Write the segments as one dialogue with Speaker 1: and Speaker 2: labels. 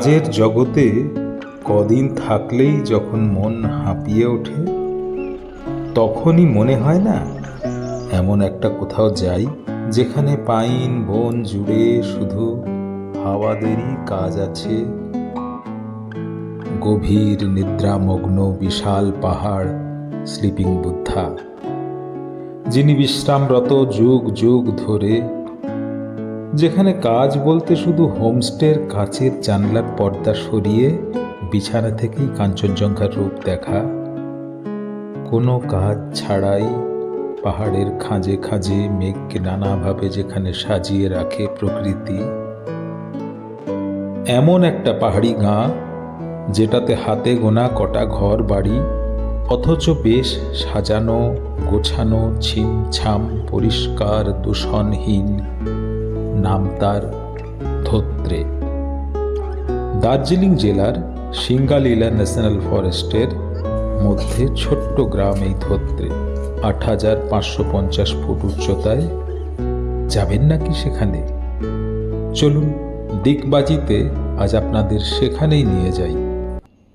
Speaker 1: কাজের জগতে কদিন থাকলেই যখন মন হাঁপিয়ে ওঠে, তখনই মনে হয় না, এমন একটা কোথাও যাই যেখানে পাইন, বন জুড়ে শুধু হাওয়াদেরই কাজ আছে। গভীর নিদ্রামগ্ন বিশাল পাহাড় স্লিপিং বুদ্ধা, যিনি বিশ্রামরত যুগ যুগ ধরে যেখানে কাজ বলতে শুধু হোমস্টের কাচের জানলার পর্দা সরিয়ে বিছানা থেকেই কাঞ্চনজঙ্ঘার রূপ দেখা। কোনো কাজ ছাড়াই পাহাড়ের খাঁজে খাঁজে মেঘকে নানাভাবে যেখানে সাজিয়ে রাখে প্রকৃতি। এমন একটা পাহাড়ি গাঁ যেটাতে হাতে গোনা কটা ঘর বাড়ি, অথচ বেশ সাজানো, গোছানো, ছিমছাম, পরিষ্কার, দূষণহীন। নাম তার ধোত্রে। দার্জিলিং জেলার সিঙ্গালীলা ন্যাশনাল ফরেস্টের মধ্যে ছোট্ট গ্রাম এই ধোত্রে। আট হাজার পাঁচশো পঞ্চাশ ফুট উচ্চতায়। যাবেন নাকি সেখানে? চলুন, দিকবাজিতে আজ আপনাদের সেখানেই নিয়ে যাই।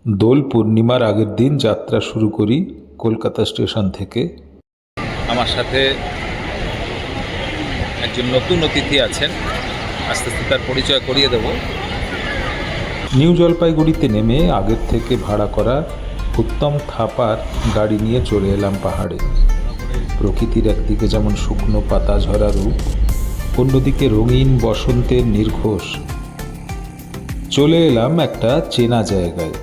Speaker 1: দোল পূর্ণিমার আগের দিন যাত্রা শুরু করি কলকাতা স্টেশন থেকে। আমার সাথে একজন নতুন অতিথি আছেন। আস্তে আস্তে তার পরিচয় করিয়ে দেব। নিউ জলপাইগুড়িতে নেমে আগের থেকে ভাড়া করা উত্তম থাপার গাড়ি নিয়ে চলে এলাম পাহাড়ে। প্রকৃতির একদিকে যেমন শুকনো পাতা ঝরা রূপ, অন্যদিকে রঙিন বসন্তের নির্ঘোষ। চলে এলাম একটা চেনা জায়গায়।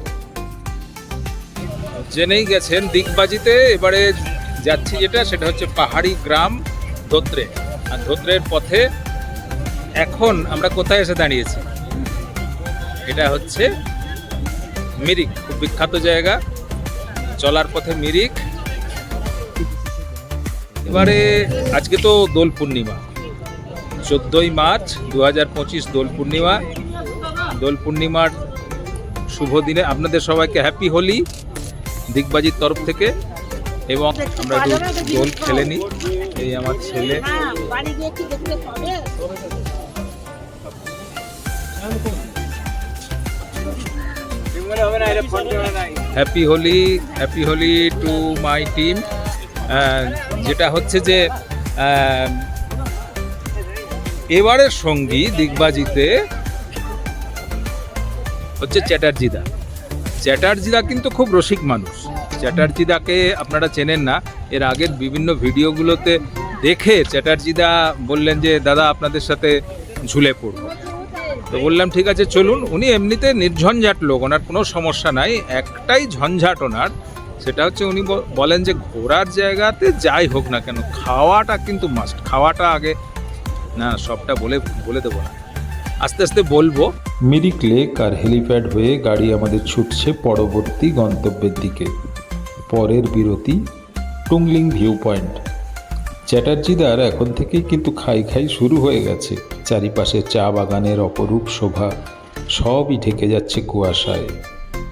Speaker 1: জেনেই গেছেন দিকবাজিতে, এবারে যাচ্ছি যেটা, সেটা হচ্ছে পাহাড়ি গ্রাম ধোত্রে আর ধোত্রের পথে এখন আমরা কোথায় এসে দাঁড়িয়েছি? এটা হচ্ছে মিরিক, খুব বিখ্যাত জায়গা। চলার পথে মিরিক। এবারে আজকে তো দোল পূর্ণিমা। চোদ্দোই মার্চ দু হাজার পঁচিশ দোল পূর্ণিমা। দোল পূর্ণিমার শুভ দিনে আপনাদের সবাইকে হ্যাপি হোলি দিগবাজির তরফ থেকে। এবং আমরা দোল খেলে নিই। এই আমার ছেলে।
Speaker 2: হ্যাঁ?
Speaker 1: Happy Holi happy Holi to my team যেটা হচ্ছে যে এবারের সঙ্গী দিগবাজিতে হচ্ছে চ্যাটার্জিদা। চ্যাটার্জিদা কিন্তু খুব রসিক মানুষ। চ্যাটার্জিদাকে আপনারা চেনেন না। এর আগের বিভিন্ন ভিডিওগুলোতে দেখে চ্যাটার্জিদা বললেন যে, দাদা, আপনাদের সাথে ঝুলে পড়ব। তো বললাম, ঠিক আছে, চলুন। উনি এমনিতে নির্ঝঞ্ঝাট লোক, ওনার কোনো সমস্যা নাই। একটাই ঝঞ্ঝাট ওনার, সেটা হচ্ছে উনি বলেন যে, ঘোরার জায়গাতে যাই হোক না কেন, খাওয়াটা কিন্তু মাস্ট খাওয়াটা আগে, না, সবটা বলে বলে দেবো না। আস্তে আস্তে বলব, মিরিক লেক আর হেলিপ্যাড হয়ে গাড়ি আমাদের ছুটছে পরবর্তী গন্তব্যের দিকে। পরের বিরতি। টুংলিং ভিউ পয়েন্ট চ্যাটার্জিদার এখন থেকেই কিন্তু খাই খাই শুরু হয়ে গেছে। চারিপাশে চা বাগানের অপরূপ শোভা, সবই ঢেকে যাচ্ছে কুয়াশায়।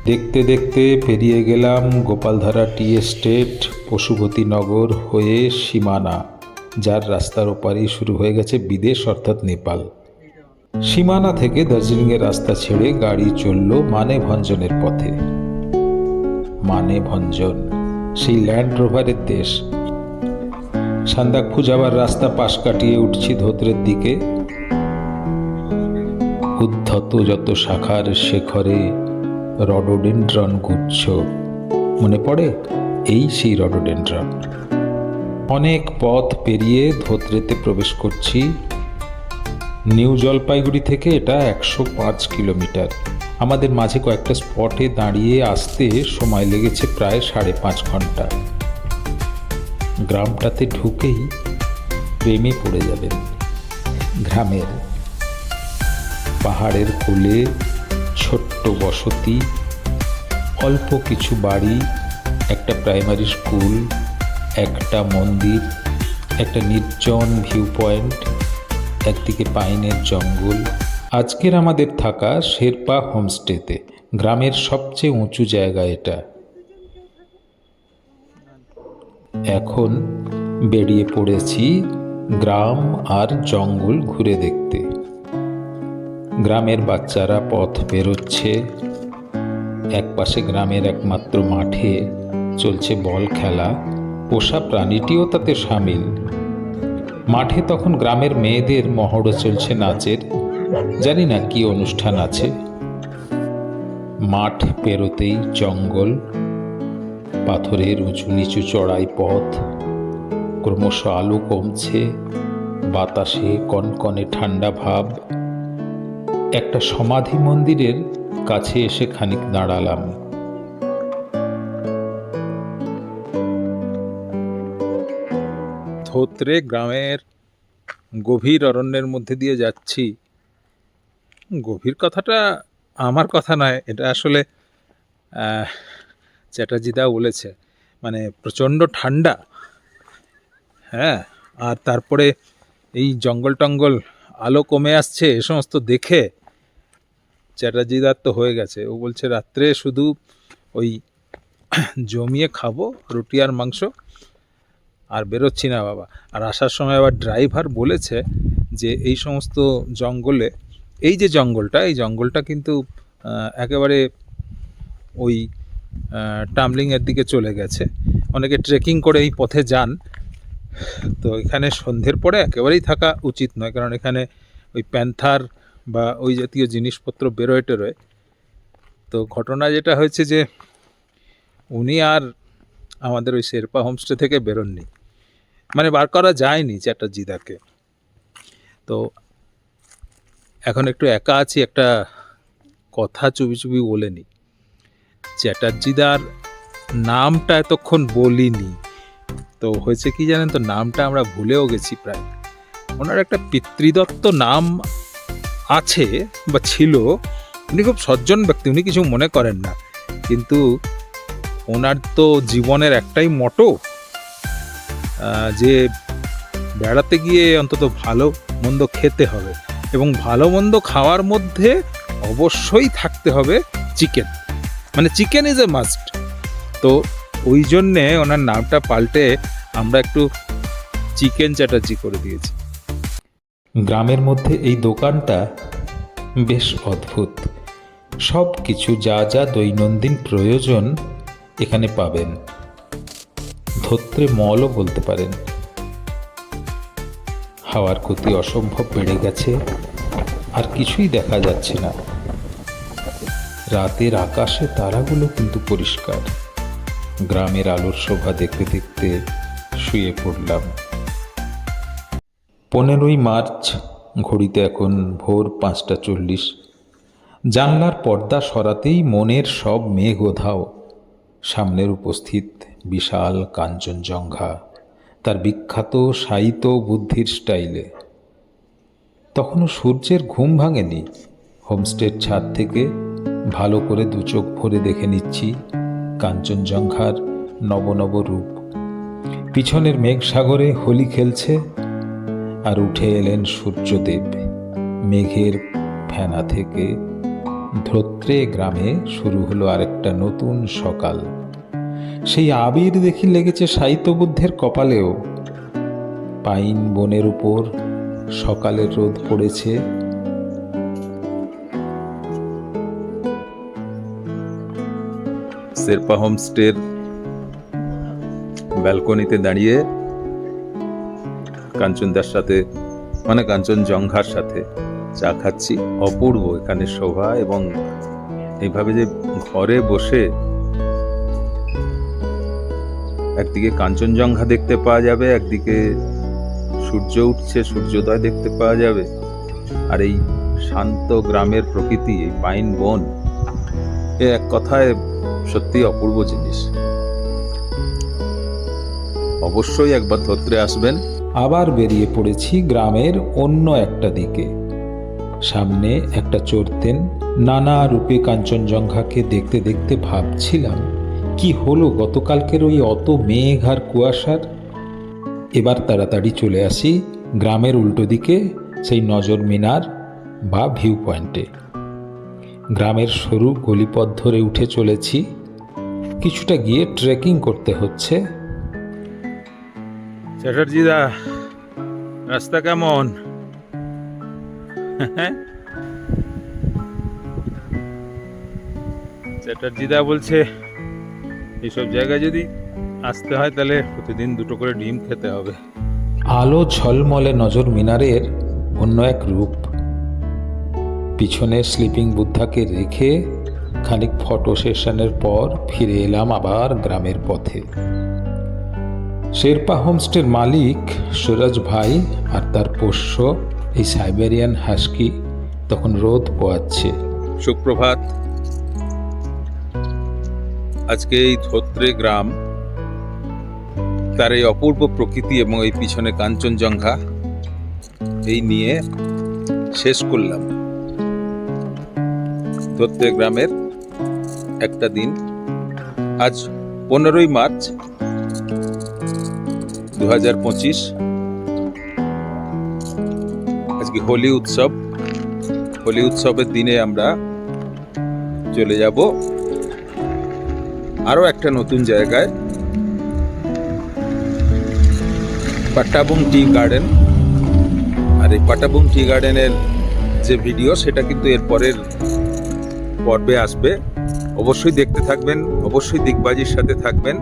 Speaker 1: দেখতে দেখতে পেরিয়ে গেলাম গোপালধারা টি এস্টেট, পশুপতি নগর হয়ে সীমানা, যার রাস্তার ওপারেই শুরু হয়ে গেছে বিদেশ অর্থাৎ নেপাল। সীমানা থেকে দার্জিলিংয়ের রাস্তা ছেড়ে গাড়ি চলল মানে ভঞ্জনের পথে। মানে ভঞ্জন সেই ল্যান্ড রোভারের দেশ। সান্দাকফু যাবার রাস্তা পাশ কাটিয়ে উঠছি ধোত্রের দিকে। উদ্ধত যত শাখার শেখরে রডোডেন্ড্রন গুচ্ছ। মনে পড়ে? এই সেই রডোডেন্ড্রন। অনেক পথ পেরিয়ে ধোত্রেতে প্রবেশ করছি। নিউ জলপাইগুড়ি থেকে এটা একশো পাঁচ কিলোমিটার। আমাদের মাঝে কয়েকটা স্পটে দাঁড়িয়ে আসতে সময় লেগেছে প্রায় সাড়ে পাঁচ ঘণ্টা। গ্রামটাতে ঢুকেই প্রেমে পড়ে যাবেন গ্রামের পাহাড়ের কোলে ছোট্ট বসতি, অল্প কিছু বাড়ি, একটা প্রাইমারি স্কুল, একটা মন্দির, একটা নির্জন ভিউ পয়েন্ট একদিকে পাইনের জঙ্গল, আজকের আমাদের থাকা শেরপা হোমস্টেতে, গ্রামের সবচেয়ে উঁচু জায়গা এটা। এখন বেরিয়ে পড়েছি গ্রাম আর জঙ্গল ঘুরে দেখতে।
Speaker 3: গ্রামের বাচ্চারা পথ বেরোচ্ছে এক পাশে গ্রামের একমাত্র মাঠে চলছে বল খেলা, পোষা প্রাণীটিও তাতে সামিল। মাঠে তখন গ্রামের মেয়েদের মহড়া চলছে নাচের। জানি না কি অনুষ্ঠান আছে। মাঠ পেরোতেই জঙ্গল, পাথরের উঁচু নিচু চড়াই পথ, ক্রমশ আলো কমছে, বাতাসে কনকনে ঠান্ডা ভাব। একটা সমাধি মন্দিরের কাছে এসে খানিক দাঁড়ালাম।
Speaker 1: ধোত্রে গ্রামের গভীর অরণ্যের মধ্যে দিয়ে যাচ্ছি। গভীর কথাটা আমার কথা নয়, এটা আসলে চ্যাটার্জিদা বলেছে মানে প্রচণ্ড ঠান্ডা হ্যাঁ আর তারপরে এই জঙ্গল টঙ্গল আলো কমে আসছে, এ সমস্ত দেখে চ্যাটার্জিদার তো হয়ে গেছে। ও বলছে, রাত্রে শুধু ওই জমিয়ে খাব, রুটি আর মাংস আর বেরোচ্ছি না বাবা। আর আসার সময় আবার ড্রাইভার বলেছে যে এই সমস্ত জঙ্গলে, এই যে জঙ্গলটা, এই জঙ্গলটা কিন্তু একেবারে ওই টামলিংয়ের দিকে চলে গেছে। অনেকে ট্রেকিং করে এই পথে যান। তো এখানে সন্ধ্যের পরে একেবারেই থাকা উচিত নয়, কারণ এখানে ওই প্যান্থার বা ওই জাতীয় জিনিসপত্র বেরোয় টেরোয়। তো ঘটনা যেটা হয়েছে যে উনি আর আমাদের ওই শেরপা হোমস্টে থেকে বেরোননি। মানে বার করা যায়নি চ্যাটার্জিদাকে তো এখন একটু একা আছি, একটা কথা চুপি চুপি বলে নি। চ্যাটার্জিদার নামটা এতক্ষণ বলিনি। তো হয়েছে কি জানেন তো, নামটা আমরা ভুলেও গেছি প্রায়। ওনার একটা পিতৃদত্ত নাম আছে বা ছিল, উনি খুব সজ্জন ব্যক্তি, উনি কিছু মনে করেন না। কিন্তু ওনার তো জীবনের একটাই মটো যে বেড়াতে গিয়ে অন্তত ভালো মন্দ খেতে হবে এবং ভালো মন্দ খাওয়ার মধ্যে অবশ্যই থাকতে হবে চিকেন। মানে চিকেন ইজ এ মাস্ট তো ওই জন্যে ওনার নামটা পাল্টে আমরা একটু চিকেন চ্যাটার্জি করে দিয়েছি।
Speaker 3: গ্রামের মধ্যে এই দোকানটা বেশ অদ্ভুত। সব কিছু যা যা দৈনন্দিন প্রয়োজন এখানে পাবেন। ধত্রে মলও বলতে পারেন। হাওয়ার গতি অসম্ভব বেড়ে গেছে, আর কিছুই দেখা যাচ্ছে না। রাতের আকাশে তারাগুলো কিন্তু পরিষ্কার। গ্রামের আলোর শোভা দেখতে দেখতে শুয়ে পড়লাম। পনেরোই মার্চ, ঘড়িতে এখন ভোর পাঁচটা চল্লিশ। জানলার পর্দা সরাতেই মনের সব মেঘ ওধাও। সামনের উপস্থিত বিশাল কাঞ্চনজঙ্ঘা, তার বিখ্যাত সাহিত্য বুদ্ধির স্টাইলে। তখনও সূর্যের ঘুম ভাঙেনি। হোমস্টের ছাদ থেকে ভালো করে দু চোখ ভরে দেখে নিচ্ছি কাঞ্চনজঙ্ঘার নবনব রূপ। পিছনের মেঘ সাগরে হোলি খেলছে আর উঠে এলেন সূর্যদেব। মেঘের ফেনা থেকে ধোত্রে গ্রামে শুরু হলো আরেকটা নতুন সকাল। সেই আবির দেখি লেগেছে সাহিত্যবুদ্ধের কপালেও। পাইন বনের উপর সকালের রোদ পড়েছে।
Speaker 1: শেরপা হোমস্টের ব্যালকনিতে দাঁড়িয়ে, কাঞ্চনদার সাথে মানে কাঞ্চনজঙ্ঘার সাথে চা খাচ্ছি। অপূর্ব এখানে শোভা এবং এইভাবে যে ঘরে বসে একদিকে কাঞ্চনজঙ্ঘা দেখতে পাওয়া যাবে, একদিকে সূর্য উঠছে, সূর্যোদয় দেখতে পাওয়া যাবে। আর এই শান্ত গ্রামের প্রকৃতি, এই পাইন বন, এ এক কথায় সত্যি অপূর্ব জিনিস। অবশ্যই একবার ধত্রে আসবেন।
Speaker 3: আবার বেরিয়ে পড়েছি গ্রামের অন্য একটা দিকে। সামনে একটা চড়তেন নানা রূপে কাঞ্চনজঙ্ঘাকে দেখতে দেখতে ভাবছিলাম, কি হলো গতকালকের ওই অত মেঘ আর কুয়াশার? এবার তাড়াতাড়ি চলে আসি গ্রামের উল্টো দিকে, সেই নজর মিনার বা ভিউ পয়েন্টে। গ্রামের সরু গলিপথ ধরে উঠে চলেছি। কিছুটা গিয়ে ট্রেকিং করতে হচ্ছে।
Speaker 1: চ্যাটার্জিদা, রাস্তা কেমন? চ্যাটার্জিদা বলছে এইসব জায়গায় যদি আসতে হয় তাহলে প্রতিদিন দুটো করে ডিম খেতে হবে।
Speaker 3: আলো ঝলমলে নজর মিনারের অন্য এক রূপ। পিছনে স্লিপিং বুদ্ধাকে রেখে খানিক ফটো সেশনের পর ফিরে এলাম আবার গ্রামের পথে। শেরপা হোমস্টের মালিক সুরজ ভাই আর তার পোষ্য এই সাইবেরিয়ান হাস্কি তখন রোদ পোয়াচ্ছে।
Speaker 1: সুপ্রভাত। আজকে এই ধোত্রে গ্রাম, তার এই অপূর্ব প্রকৃতি এবং এই পিছনে কাঞ্চনজঙ্ঘা, এই নিয়ে শেষ করলাম। ধোত্রে গ্রামের একটা দিন, আজ পনেরোই মার্চ দু হাজার পঁচিশ। হোলি উৎসব। হোলি উৎসবের দিনে আমরা চলে যাব। আরও একটা নতুন জায়গায়। পাট্টাবুং টি গার্ডেন। আর এই পাট্টাবুং টি গার্ডেনের যে ভিডিও, সেটা কিন্তু এর পরের পর্বে আসবে। অবশ্যই দেখতে থাকবেন, অবশ্যই দিগবাজির সাথে থাকবেন।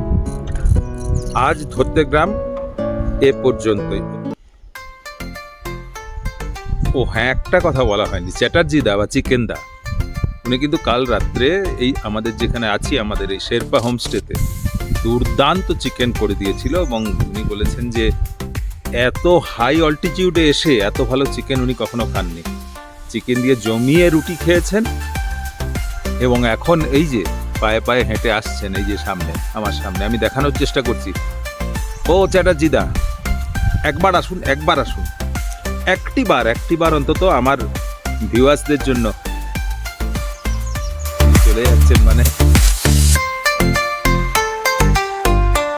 Speaker 1: আজ ধরতে গ্রাম এ পর্যন্তই। ও হ্যাঁ একটা কথা বলা হয়নি চ্যাটার্জি দা বা চিকেন দা উনি কিন্তু কাল রাত্রে এই আমাদের যেখানে আছি, আমাদের এই শেরপা হোমস্টেতে, দুর্দান্ত চিকেন করে দিয়েছিল এবং উনি বলেছেন যে এত হাই অল্টিটিউডে এসে এত ভালো চিকেন উনি কখনো খাননি। চিকেন দিয়ে জমিয়ে রুটি খেয়েছেন এবং এখন এই যে পায়ে পায়ে হেঁটে আসছেন এই যে সামনে, আমার সামনে, আমি দেখানোর চেষ্টা করছি। ও চ্যাটার্জি দা একবার আসুন একবার আসুন। একটি বার একটি বার অন্তত আমার ভিউয়ার্সদের জন্য। চলে যাচ্ছেন মানে